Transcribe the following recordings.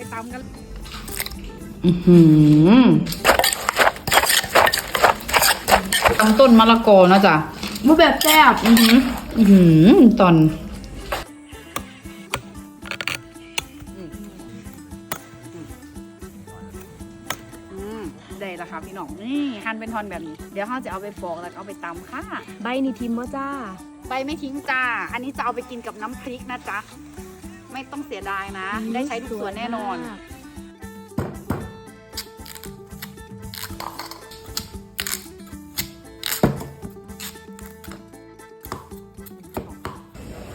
ไปตำกัน อือหือตำต้นมะละกอเนาะจ้ะมือแบบแซ่บอือหืออือหือตอนอืมได้แล้วค่ะพี่น้องนี่หั่นเป็นท่อนแบบนี้ เดี๋ยวเขาจะเอาไปปอกแล้วก็เอาไปตำค่ะ ใบนี่ทิมบ่จ้า ใบไม่ทิ้งจ้า อันนี้จะเอาไปกินกับน้ำพริกนะจ๊ะ ไม่ต้องเสียดายนะ ได้ใช้ทุกส่วนแน่นอน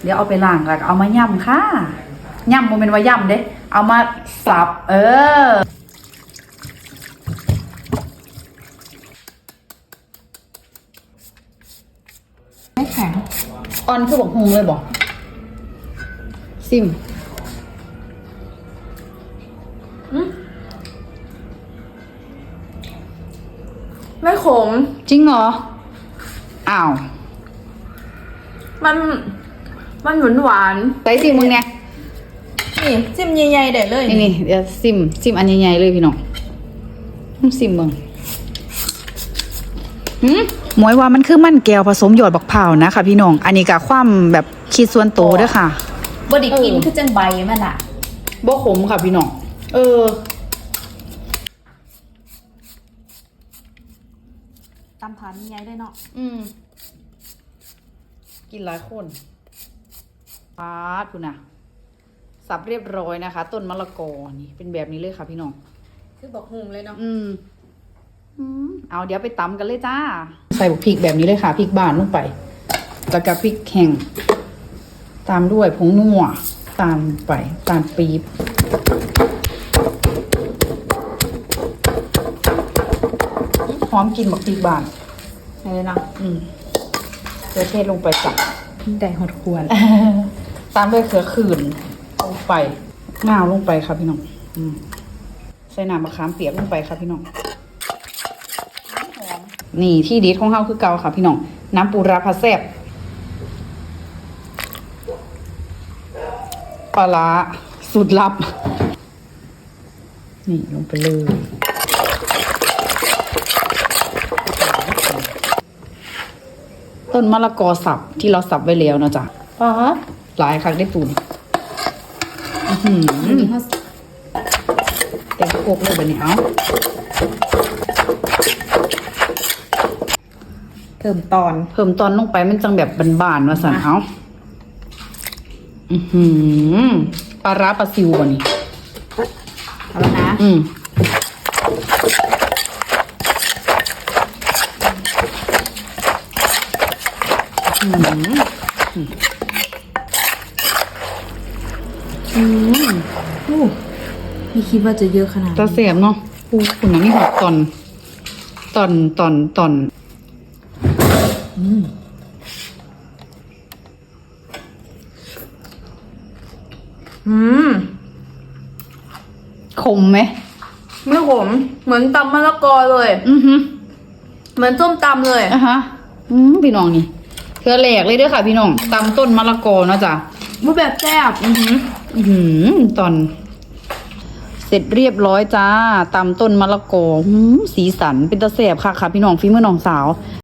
เดี๋ยวเอาไปล้างแล้วก็เอามาย่ำค่ะย่ำโมเป็นว่าย่ำเด้เอามาสับ เออไม่แข็งออนคือบอกฮุงเลยบอก ซิมไม่ขม จริงเหรอ อ้าว มัน มันหวานหวานใส่ซิมมึงเนี่ยๆนี่จิ้มใหญ่ๆเด็ดเลยนี่นี่เดี๋ยวซิมซิมอันใหญ่ๆเลยพี่น้องอืมซิมเบิ่งหืมหมวยว่ามันคือมันแก้วผสมหยอดบักเผาวนะคะพี่น้อง อันนี้กับความแบบคิดส่วนตัวเด้วยค่ะ บไดิกินเออ คือจังใบมันอะบ่ขมค่ะพี่น้อง เออ ตำทานใหญ่ได้เนาะอืม กินหลายคนปาดคุณนะสับเรียบร้อยนะคะ ต้นมะละกอนี่เป็นแบบนี้เลยค่ะพี่น้อง คือบอกหุงเลยเนาะอืม อืม เอาเดี๋ยวไปตำกันเลยจ้า ใส่บุกพริกแบบนี้เลยค่ะพริกบานลงไป แล้วก็พริกแห้ง ตามด้วยผงนัวตามไปตามปี๊บหอมกลินบักพริกบานอะไรเนาะอืมเกลือเทศลงไปจ้ะแต่หดควร ตามด้วยเขือขื่นลงไปงาวลงไปครับพี่น้องอืมใส่น้ำมะขามเปียกลงไปครับพี่น้องนี่ที่ดีของเฮาคือเกาค่ะพี่น้อง น้ำปูราพาแซบ ปลาร้าสูตรลับ นี่ลงไปเลย ต้นมะละกอสับที่เราสับไว้แล้วเนาะจ๊ะป๊าบหลายครั้งได้ปูนอื้อหืออันนี้เขาเต็มโคกเลยแบบนี้เอาเพิ่มตอน เพิ่มตอนลงไปมันจังแบบบานๆมาสั่นเอา อือหือปลาร้าปลาซิวบ่นี่เอาแล้วนะอืมอืมอู้ไม่คิดว่าจะเยอะขนาดตานี้เสียบเนาะอู้คุณน้ำนี่หอดตอน ตอนตอนตอนอืม ขมไหมไม่ขมเหมือนตำมะละกอเลย อือหือเหมือนส้มตำเลยอะฮะ อืมพี่น้องนี่เธอแหลกเลยเด้วยค่ะ พี่น้องตำต้นมะละกอเนาะจ้ะมือแบบแซ่บอือหืออือหือตอน เสร็จเรียบร้อยจ้าตำต้นมะละกอหืมสีสันเป็นตะแสบค่ะค่ะ พี่น้องฝีมือน้องสาว